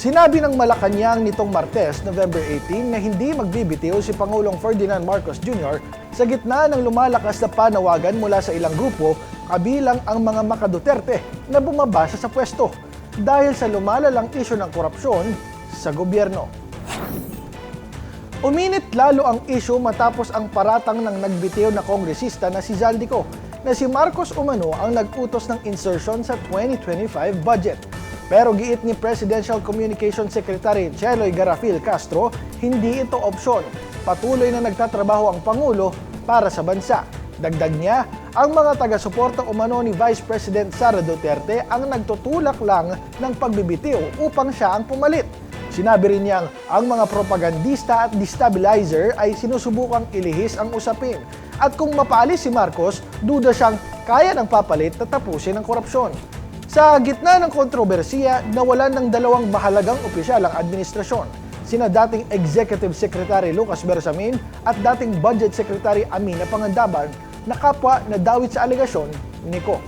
Sinabi ng Malacanang nitong Martes, November 18, na hindi magbibitiw si Pangulong Ferdinand Marcos Jr. sa gitna ng lumalakas na panawagan mula sa ilang grupo kabilang ang mga makaduterte na bumabasa sa pwesto dahil sa lumalalang isyo ng korupsyon sa gobyerno. Uminit lalo ang isyu matapos ang paratang ng nagbitiw na kongresista na si Zaldico na si Marcos Umano ang nag-utos ng insertion sa 2025 budget. Pero giit ni Presidential Communication Secretary Cheloy Garafil Castro, hindi ito opsyon. Patuloy na nagtatrabaho ang Pangulo para sa bansa. Dagdag niya, ang mga taga-suporta umano ni Vice President Sara Duterte ang nagtutulak lang ng pagbibitiw upang siya ang pumalit. Sinabi rin niyang ang mga propagandista at destabilizer ay sinusubukang ilihis ang usapin. At kung mapaalis si Marcos, duda siyang kaya ng papalit na tapusin ang korupsyon. Sa gitna ng kontrobersiya, nawalan ng dalawang mahalagang opisyal ang administrasyon. Sina dating Executive Secretary Lucas Bersamin at dating Budget Secretary Amina Pangandaban na kapwa na dawit sa alegasyon ni Ko.